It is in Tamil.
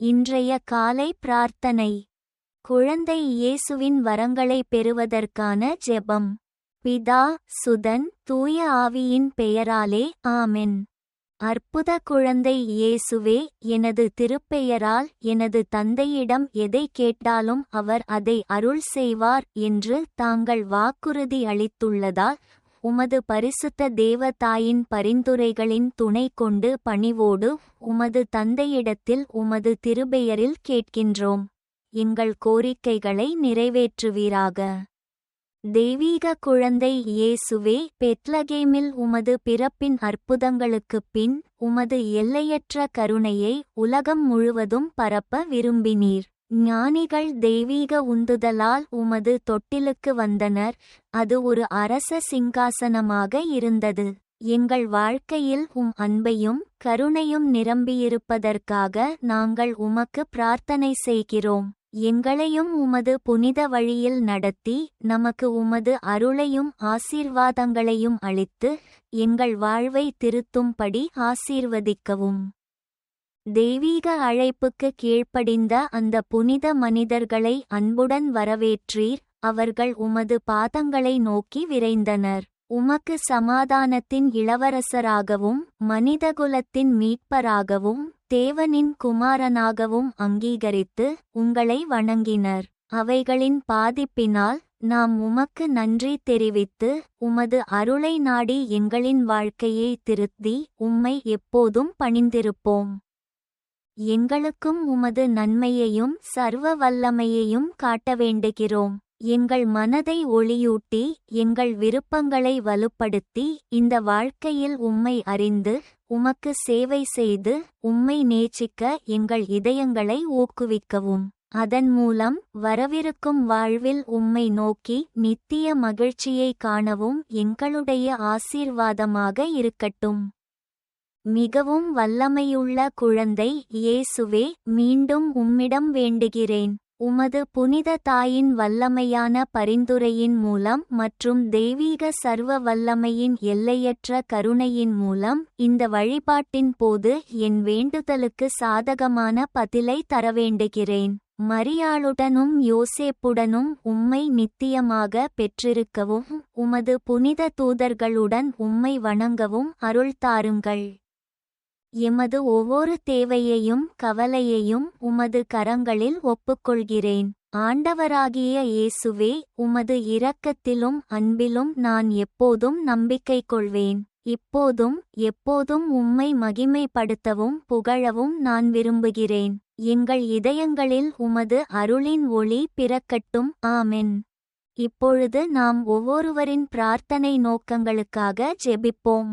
இன்றைய காலை பிரார்த்தனை. குழந்தை இயேசுவின் வரங்களை பெறுவதற்கான ஜெபம். பிதா சுதன் தூய ஆவியின் பெயராலே ஆமென். அற்புத குழந்தை இயேசுவே எனது திருப்பெயரால் எனது தந்தையிடம் எதை கேட்டாலும் அவர் அதை அருள் செய்வார் என்று தாங்கள் வாக்குறுதி அளித்துள்ளதால் உமது பரிசுத்த தேவதாயின் பரிந்துரைகளின் துணை கொண்டு பணிவோடு உமது தந்தையிடத்தில் உமது திருபெயரில் கேட்கின்றோம். எங்கள் கோரிக்கைகளை நிறைவேற்றுவீராக. தெய்வீக குழந்தை இயேசுவே பெத்லகேமில் உமது பிறப்பின் அற்புதங்களுக்குப் பின் உமது எல்லையற்ற கருணையை உலகம் முழுவதும் பரப்ப விரும்பினீர். ஞானிகள் தெய்வீக உந்துதலால் உமது தொட்டிலுக்கு வந்தனர். அது ஒரு அரச சிங்காசனமாக இருந்தது. எங்கள் வாழ்க்கையில் உம் அன்பையும் கருணையும் நிரம்பியிருப்பதற்காக நாங்கள் உமக்கு பிரார்த்தனை செய்கிறோம். எங்களையும் உமது புனித வழியில் நடத்தி நமக்கு உமது அருளையும் ஆசீர்வாதங்களையும் அளித்து எங்கள் வாழ்வை திருத்தும்படி ஆசீர்வதிக்கவும். தெய்வீக அழைப்புக்கு கீழ்ப்படிந்த அந்த புனித மனிதர்களை அன்புடன் வரவேற்றீர். அவர்கள் உமது பாதங்களை நோக்கி விரைந்தனர். உமக்கு சமாதானத்தின் இளவரசராகவும் மனிதகுலத்தின் மீட்பராகவும் தேவனின் குமாரனாகவும் அங்கீகரித்து உங்களை வணங்கினர். அவைகளின் பாதிப்பினால் நாம் உமக்கு நன்றி தெரிவித்து உமது அருளை நாடி எங்களின் வாழ்க்கையை திருத்தி உம்மை எப்போதும் பணிந்திருப்போம். எங்களுக்கும் உமது நன்மையையும் சர்வ வல்லமையையும் காட்ட வேண்டுகிறோம். எங்கள் மனதை ஒளியூட்டி எங்கள் விருப்பங்களை வலுப்படுத்தி இந்த வாழ்க்கையில் உம்மை அறிந்து உமக்கு சேவை செய்து உம்மை நேசிக்க எங்கள் இதயங்களை ஊக்குவிக்கவும். அதன் மூலம் வரவிருக்கும் வாழ்வில் உம்மை நோக்கி நித்திய மகிழ்ச்சியை காணவும் எங்களுடைய ஆசீர்வாதமாக இருக்கட்டும். மிகவும் வல்லமையுள்ள குழந்தை இயேசுவே மீண்டும் உம்மிடம் வேண்டுகிறேன். உமது புனித தாயின் வல்லமையான பரிந்துரையின் மூலம் மற்றும் தெய்வீக சர்வ வல்லமையின் எல்லையற்ற கருணையின் மூலம் இந்த வழிபாட்டின் போது என் வேண்டுதலுக்கு சாதகமான பதிலை தரவேண்டுகிறேன் மரியாளுடனும் யோசேப்புடனும் உம்மை நித்தியமாக பெற்றிருக்கவும் உமது புனித தூதர்களுடன் உம்மை வணங்கவும் அருள் தாருங்கள். எமது ஒவ்வொரு தேவையையும் கவலையையும் உமது கரங்களில் ஒப்புக்கொள்கிறேன். ஆண்டவராகிய இயேசுவே உமது இரக்கத்திலும் அன்பிலும் நான் எப்போதும் நம்பிக்கை கொள்வேன். இப்போதும் எப்போதும் உம்மை மகிமைப்படுத்தவும் புகழவும் நான் விரும்புகிறேன். எங்கள் இதயங்களில் உமது அருளின் ஒளி பிறக்கட்டும். ஆமென். இப்பொழுது நாம் ஒவ்வொருவரின் பிரார்த்தனை நோக்கங்களுக்காக ஜெபிப்போம்.